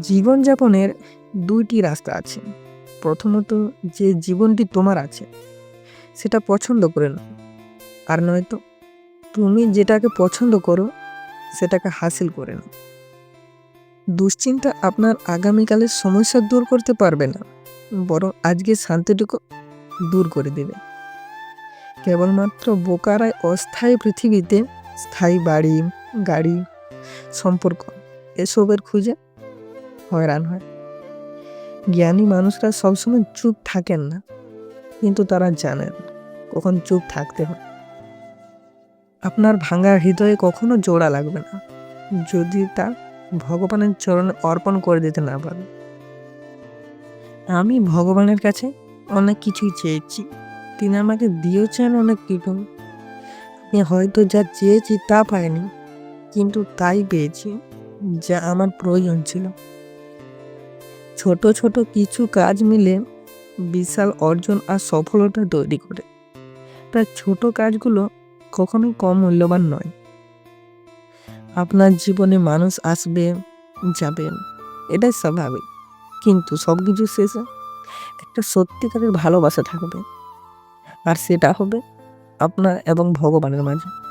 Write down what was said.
জীবনযাপনের দুইটি রাস্তা আছে। প্রথমত যে জীবনটি তোমার আছে, সেটা পছন্দ করে নাও। আর নয়তো তুমি যেটাকে পছন্দ করো, সেটাকে হাসিল করে নাও। দুশ্চিন্তা আপনার আগামীকালের সমস্যা দূর করতে পারবে না, বরং আজকে শান্তিটুকু দূর করে দেবে। কেবলমাত্র বোকারায় অস্থায়ী পৃথিবীতে স্থায়ী বাড়ি, গাড়ি, সম্পর্ক, এসবের খুঁজে হয়রান হয়। জ্ঞানী মানুষরা সবসময় চুপ থাকেন না, কিন্তু তারা জানেন কখন চুপ থাকতে হয়। আপনার ভাঙা হৃদয়ে কখনো জোড়া লাগবে না, যদি তা ভগবানের চরণে অর্পণ করে দিতে না পারে। আমি ভগবানের কাছে অনেক কিছুই চেয়েছি, তিনি আমাকে দিয়েছেন অনেক কিছু। আমি হয়তো যা চেয়েছি তা পাইনি, কিন্তু তাই পেয়েছি যা আমার প্রয়োজন ছিল। ছোট ছোট কিছু কাজ মিলে বিশাল অর্জন আর সফলতা তৈরি করে। তাই ছোট কাজগুলো কখনোই কম মূল্যবান নয়। আপনার জীবনে মানুষ আসবে, যাবে, এটাই স্বাভাবিক। কিন্তু সব কিছু শেষে একটা সত্যিকারের ভালোবাসা থাকবে। আর সেটা হবে আপনার এবং ভগবানের মাঝে।